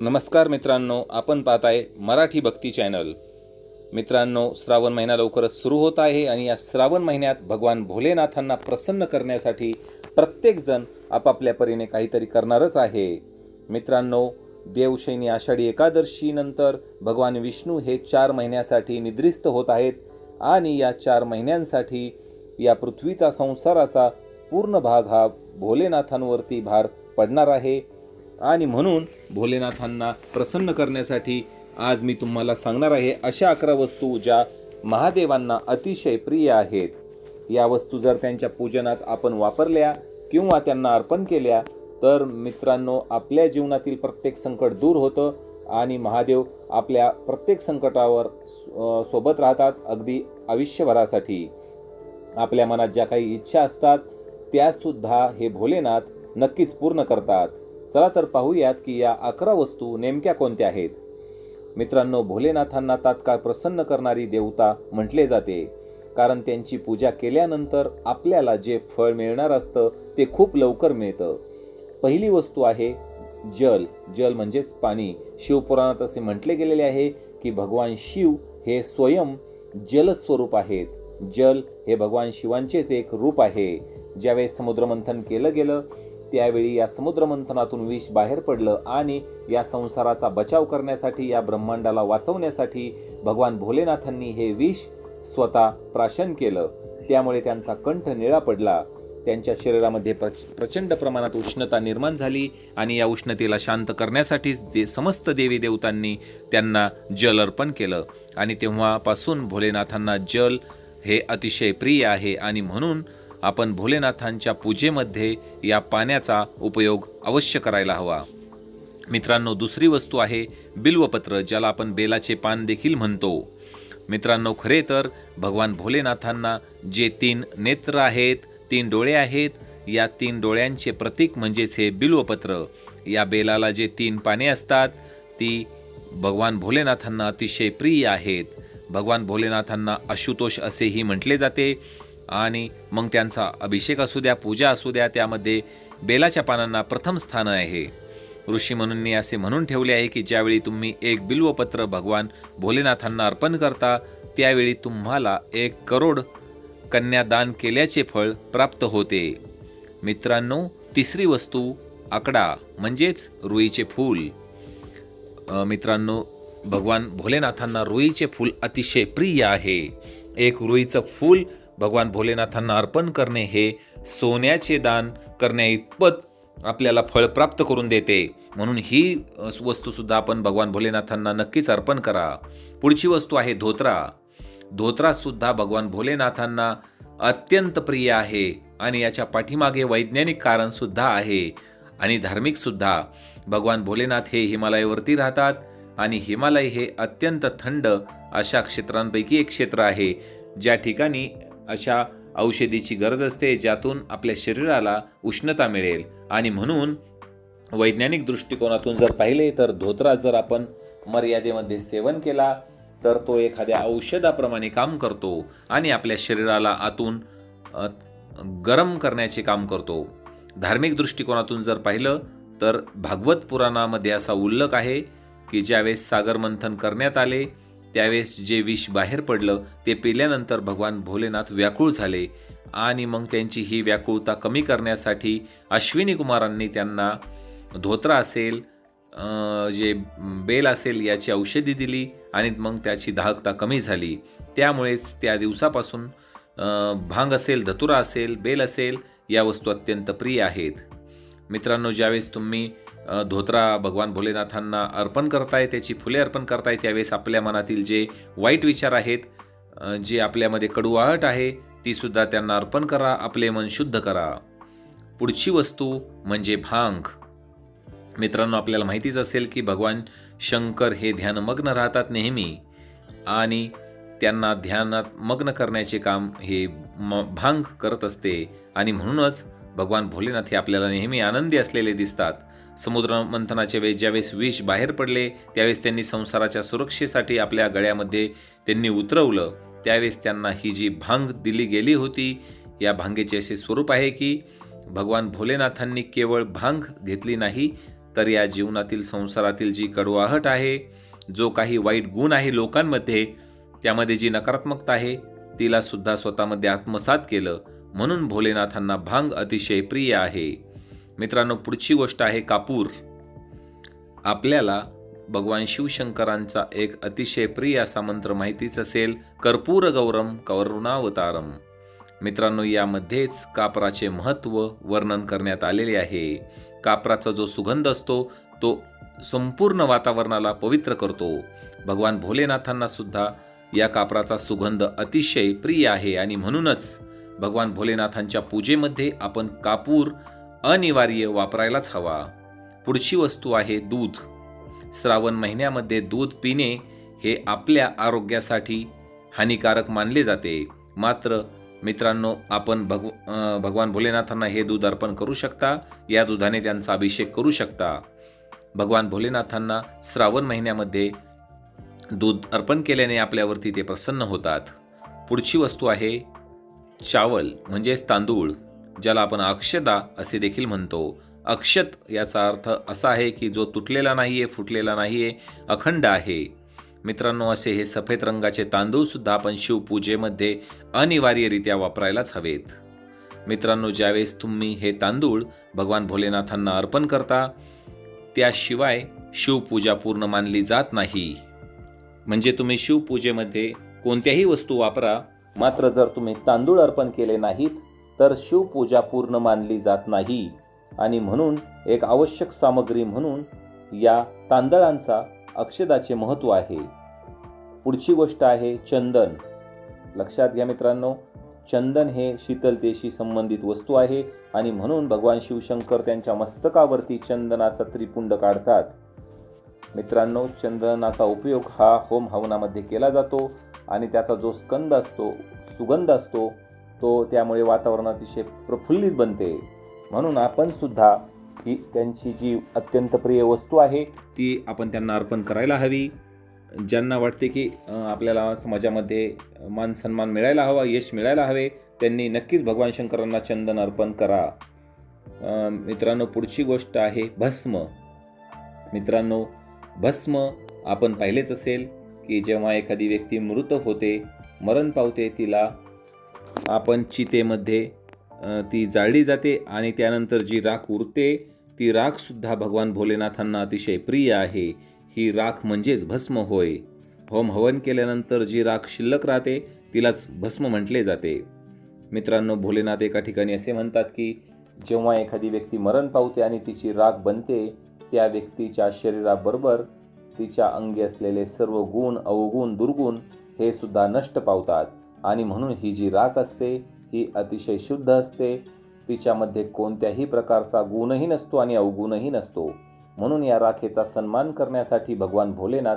नमस्कार मित्रांनो आपण पाहत आहे मराठी भक्ती चॅनल. मित्रांनो श्रावण महिना लवकरच सुरू होत आहे आणि या श्रावण महिन्यात भगवान भोलेनाथांना प्रसन्न करण्यासाठी प्रत्येकजण आपापल्या परीने काहीतरी करणारच आहे. मित्रांनो देवशैनी आषाढी एकादशीनंतर भगवान विष्णू हे चार महिन्यासाठी निद्रिस्त होत आहेत आणि या चार महिन्यांसाठी या पृथ्वीचा संसाराचा पूर्ण भाग हा भोलेनाथांवरती भार पडणार आहे. आणि म्हणून भोलेनाथांना प्रसन्न करण्यासाठी आज मी तुम्हाला सांगणार आहे अशा अकरा वस्तू ज्या महादेवांना अतिशय प्रिय आहेत. या वस्तू जर त्यांच्या पूजनात आपण वापरल्या किंवा त्यांना अर्पण केल्या तर मित्रांनो आपल्या जीवनातील प्रत्येक संकट दूर होतं आणि महादेव आपल्या प्रत्येक संकटावर सोबत राहतात अगदी आयुष्यभरासाठी. आपल्या मनात ज्या काही इच्छा असतात त्यासुद्धा हे भोलेनाथ नक्कीच पूर्ण करतात. चला तर पाहूयात की या अकरा वस्तू नेमक्या कोणत्या आहेत. मित्रांनो भोलेनाथांना तात्काळ प्रसन्न करणारी देवता म्हटले जाते. कारण त्यांची पूजा केल्यानंतर आपल्याला जे फळ मिळणार असतं ते खूप लवकर मिळतं. पहिली वस्तू आहे जल. जल म्हणजेच पाणी. शिवपुराणात असे म्हटले गेलेले आहे की भगवान शिव हे स्वयं जलस्वरूप आहेत. जल हे भगवान शिवांचेच एक रूप आहे. ज्यावेळेस समुद्रमंथन केलं गेलं त्यावेळी या समुद्रमंथनातून विष बाहेर पडलं आणि या संसाराचा बचाव करण्यासाठी या ब्रह्मांडाला वाचवण्यासाठी भगवान भोलेनाथांनी हे विष स्वतः प्राशन केलं. त्यामुळे त्यांचा कंठ निळा पडला. त्यांच्या शरीरामध्ये प्रच प्रचंड प्रमाणात उष्णता निर्माण झाली आणि या उष्णतेला शांत करण्यासाठीच दे समस्त देवी देवतांनी त्यांना जल अर्पण केलं. आणि तेव्हापासून भोलेनाथांना जल हे अतिशय प्रिय आहे आणि म्हणून आपण भोलेनाथांच्या पूजेमध्ये या पाण्याचा उपयोग अवश्य करायला हवा. मित्रांनो दुसरी वस्तू आहे बिल्वपत्र ज्याला आपण बेलाचे पान देखील म्हणतो. मित्रांनो खरे तर भगवान भोलेनाथांना जे तीन नेत्र आहेत तीन डोळे आहेत या तीन डोळ्यांचे प्रतीक म्हणजेच हे बिल्वपत्र. या बेलाला जे तीन पाने असतात ती भगवान भोलेनाथांना अतिशय प्रिय आहेत. भगवान भोलेनाथांना आशुतोष असेही म्हटले जाते. आणि मग त्यांचा अभिषेक असू द्या पूजा असू द्या त्यामध्ये बेलाच्या पानांना प्रथम स्थान आहे. ऋषी म्हणूंनी असे म्हणून ठेवले आहे की ज्यावेळी तुम्ही एक बिल्वपत्र भगवान भोलेनाथांना अर्पण करता त्यावेळी तुम्हाला एक करोड कन्यादान केल्याचे फळ प्राप्त होते. मित्रांनो तिसरी वस्तू आकडा म्हणजेच रुईचे फूल. मित्रांनो भगवान भोलेनाथांना रुईचे फूल अतिशय प्रिय आहे. एक रुईचं फूल भगवान भोलेनाथांना अर्पण करणे हे सोन्याचे दान करण्याइतपत आपल्याला फळ प्राप्त करून देते. म्हणून ही वस्तूसुद्धा आपण भगवान भोलेनाथांना नक्कीच अर्पण करा. पुढची वस्तू आहे धोत्रा. धोत्रासुद्धा भगवान भोलेनाथांना अत्यंत प्रिय आहे आणि याच्या पाठीमागे वैज्ञानिक कारणसुद्धा आहे आणि धार्मिकसुद्धा. भगवान भोलेनाथ हे हिमालयावरती राहतात आणि हिमालय हे अत्यंत थंड अशा क्षेत्रांपैकी एक क्षेत्र आहे ज्या ठिकाणी अशा औषधीची गरज असते ज्यातून आपल्या शरीराला उष्णता मिळेल. आणि म्हणून वैज्ञानिक दृष्टिकोनातून जर पाहिले तर धोत्रा जर आपण मर्यादेमध्ये सेवन केला तर तो एखाद्या औषधाप्रमाणे काम करतो आणि आपल्या शरीराला आतून गरम करण्याचे काम करतो. धार्मिक दृष्टिकोनातून जर पाहिलं तर भागवत पुराणामध्ये असा उल्लेख आहे की ज्यावेळेस सागर मंथन करण्यात आले त्यावेळेस जे विष बाहेर पडलं ते पिल्यानंतर भगवान भोलेनाथ व्याकुळ झाले आणि मग त्यांची ही व्याकुळता कमी करण्यासाठी अश्विनी कुमारांनी त्यांना धोत्रा असेल जे बेल असेल याची औषधी दिली आणि मग त्याची दाहकता कमी झाली. त्यामुळेच त्या दिवसापासून भांग असेल धतुरा असेल बेल असेल या वस्तू अत्यंत प्रिय आहेत. मित्रांनो ज्यावेळेस तुम्ही धोत्रा भगवान भोलेनाथांना अर्पण करताय त्याची फुले अर्पण करताय त्यावेळेस आपल्या मनातील जे वाईट विचार आहेत जे आपल्यामध्ये कडुवाहट आहे तीसुद्धा त्यांना अर्पण करा आपले मन शुद्ध करा. पुढची वस्तू म्हणजे भांग. मित्रांनो आपल्याला माहितीच असेल की भगवान शंकर हे ध्यानमग्न राहतात नेहमी आणि त्यांना ध्यानात मग्न करण्याचे काम हे म भांग करत असते आणि म्हणूनच भगवान भोलेनाथ हे आपल्याला नेहमी आनंदी असलेले दिसतात. समुद्र मंथनाच्या वेळेस ज्यावेळेस विष बाहेर पडले त्यावेळेस त्यांनी संसाराच्या सुरक्षेसाठी आपल्या गळ्यामध्ये त्यांनी उतरवलं. त्यावेळेस त्यांना ही जी भांग दिली गेली होती या भांगेचे असे स्वरूप आहे की भगवान भोलेनाथांनी केवळ भांग घेतली नाही तर या जीवनातील संसारातील जी कडवाहट आहे जो काही वाईट गुण आहे लोकांमध्ये त्यामध्ये जी नकारात्मकता आहे तिला सुद्धा स्वतःमध्ये आत्मसात केलं. म्हणून भोलेनाथांना भांग अतिशय प्रिय आहे. मित्रांनो पुढची गोष्ट आहे कापूर. आपल्याला भगवान शिवशंकरांचा एक अतिशय प्रिय असा मंत्र माहितीच असेल कर्पूर गौरम करुणावतारम. मित्रांनो यामध्येच कापराचे महत्त्व वर्णन करण्यात आलेले आहे. कापराचा जो सुगंध असतो तो संपूर्ण वातावरणाला पवित्र करतो. भगवान भोलेनाथांना सुद्धा या कापराचा सुगंध अतिशय प्रिय आहे आणि म्हणूनच भगवान भोलेनाथांच्या पूजेमध्ये आपण कापूर अनिवार्य वापरायलाच हवा. पुढची वस्तू आहे दूध. श्रावण महिन्यामध्ये दूध पिणे हे आपल्या आरोग्यासाठी हानिकारक मानले जाते. मात्र मित्रांनो आपण भगव भगवान भोलेनाथांना हे दूध अर्पण करू शकता. या दुधाने त्यांचा अभिषेक करू शकता. भगवान भोलेनाथांना श्रावण महिन्यामध्ये दूध अर्पण केल्याने आपल्यावरती ते प्रसन्न होतात. पुढची वस्तू आहे चावल म्हणजेच तांदूळ. ज्याला आपण अक्षदा असे देखील म्हणतो. अक्षत याचा अर्थ असा आहे की जो तुटलेला नाही आहे फुटलेला नाही आहे अखंड आहे. मित्रांनो असे हे सफेद रंगाचे तांदूळसुद्धा आपण शिवपूजेमध्ये अनिवार्यरित्या वापरायलाच हवेत. मित्रांनो ज्यावेळेस तुम्ही हे तांदूळ भगवान भोलेनाथांना अर्पण करता त्याशिवाय शिवपूजा पूर्ण मानली जात नाही. म्हणजे तुम्ही शिवपूजेमध्ये कोणत्याही वस्तू वापरा मात्र जर तुम्ही तांदूळ अर्पण केले नाहीत तर शिवपूजा पूर्ण मानली जात नाही. आणि म्हणून एक आवश्यक सामग्री म्हणून या तांदळांचा अक्षदाचे महत्त्व आहे. पुढची गोष्ट आहे चंदन. लक्षात घ्या मित्रांनो चंदन हे शीतलतेशी संबंधित वस्तू आहे आणि म्हणून भगवान शिवशंकर त्यांच्या मस्तकावरती चंदनाचा त्रिपुंड काढतात. मित्रांनो चंदनाचा उपयोग हा होम हवनामध्ये केला जातो आणि त्याचा जो स्कंद असतो सुगंध असतो तो त्यामुळे वातावरण अतिशय प्रफुल्लित बनते. म्हणून आपण सुद्धा ही त्यांची जी अत्यंत प्रिय वस्तू आहे ती आपण त्यांना अर्पण करायला हवी. ज्यांना वाटते की आपल्याला समाजामध्ये मान सन्मान मिळायला हवा यश मिळायला हवे त्यांनी नक्कीच भगवान शंकरांना चंदन अर्पण करा. मित्रांनो पुढची गोष्ट आहे भस्म. मित्रांनो भस्म आपण पाहिलेच असेल की जेव्हा एखादी व्यक्ती मृत होते मरण पावते तिला आपण चितेमध्ये ती जाळली जाते आणि त्यानंतर जी राख उरते ती राखसुद्धा भगवान भोलेनाथांना अतिशय प्रिय आहे. ही राख म्हणजेच भस्म होय. होम हवन केल्यानंतर जी राख शिल्लक राहते तिलाच भस्म म्हटले जाते. मित्रांनो भोलेनाथ एका ठिकाणी असे म्हणतात की जेव्हा एखादी व्यक्ती मरण पावते आणि तिची राख बनते त्या व्यक्तीच्या शरीराबरोबर तिच्या अंगी असलेले सर्व गुण अवगुण दुर्गुण हे सुद्धा नष्ट पावतात. आणि म्हणून ही जी राख असते ही अतिशय शुद्ध असते. तिच्यामध्ये कोणत्याही प्रकारचा गुणही नसतो आणि अवगुणही नसतो. म्हणून या राखेचा सन्मान करण्यासाठी भगवान भोलेनाथ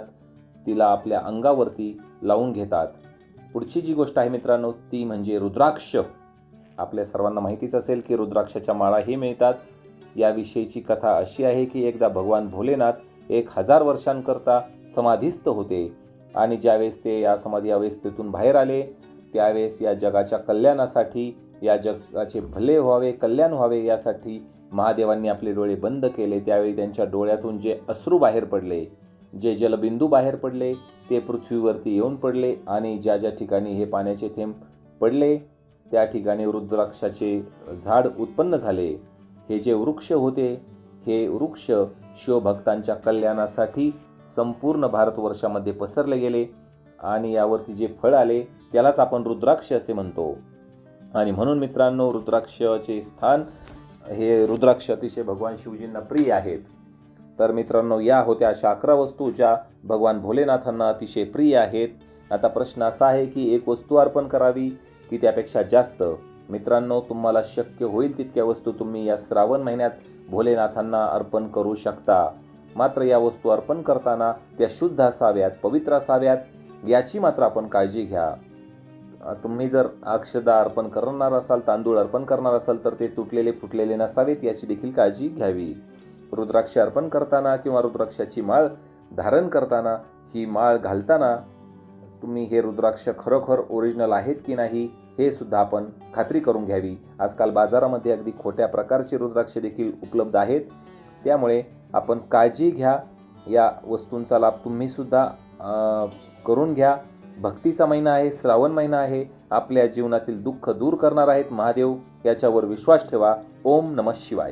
तिला आपल्या अंगावरती लावून घेतात. पुढची जी गोष्ट आहे मित्रांनो ती म्हणजे रुद्राक्ष. आपल्या सर्वांना माहितीच असेल की रुद्राक्षाच्या माळाही मिळतात. याविषयीची कथा अशी आहे की एकदा भगवान भोलेनाथ एक हजार वर्षांकरता समाधीस्थ होते. आणि ज्यावेळेस ते या समाधी अवस्थेतून बाहेर आले त्यावेळेस या जगाच्या कल्याणासाठी या जगाचे भले व्हावे कल्याण व्हावे यासाठी महादेवांनी आपले डोळे बंद केले. त्यावेळी त्यांच्या डोळ्यातून जे अश्रू बाहेर पडले जे जलबिंदू बाहेर पडले ते पृथ्वीवरती येऊन पडले आणि ज्या ज्या ठिकाणी हे पाण्याचे थेंब पडले त्या ठिकाणी रुद्राक्षाचे झाड उत्पन्न झाले. हे जे वृक्ष होते हे वृक्ष शिवभक्तांच्या कल्याणासाठी संपूर्ण भारतवर्षामध्ये पसरले गेले आणि यावरती जे फळ आले त्यालाच आपण रुद्राक्ष असे म्हणतो. आणि म्हणून मित्रांनो रुद्राक्षचे स्थान हे रुद्राक्ष अतिशय भगवान शिवजींना प्रिय आहेत. तर मित्रांनो या होत्या अशा अकरा वस्तू ज्या भगवान भोलेनाथांना अतिशय प्रिय आहेत. आता प्रश्न असा आहे की एक वस्तू अर्पण करावी की त्यापेक्षा जास्त? मित्रांनो तुम्हाला शक्य होईल तितक्या वस्तू तुम्ही या श्रावण महिन्यात भोलेनाथांना अर्पण करू शकता. मात्र या वस्तू अर्पण करताना त्या शुद्ध असाव्यात पवित्र असाव्यात याची मात्र आपण काळजी घ्या. तुम्ही जर अक्षदा अर्पण करणार असाल तांदूळ अर्पण करणार असाल तर ते तुटलेले फुटलेले नसावेत याची देखील काळजी घ्यावी. रुद्राक्ष अर्पण करताना किंवा रुद्राक्षाची माळ धारण करताना ही माळ घालताना तुम्ही हे रुद्राक्ष खरोखर ओरिजिनल आहेत की नाही हे सुद्धा आपण खात्री करून घ्यावी. आजकाल बाजारामध्ये अगदी खोट्या प्रकारचे रुद्राक्ष देखील उपलब्ध आहेत. त्यामुळे आपण काळजी घ्या. या वस्तूंचा लाभ तुम्हीसुद्धा करून घ्या. भक्तीचा महिना आहे श्रावण महिना आहे आपल्या जीवनातील दुःख दूर करणार आहेत महादेव याच्यावर विश्वास ठेवा. ओम नमः शिवाय.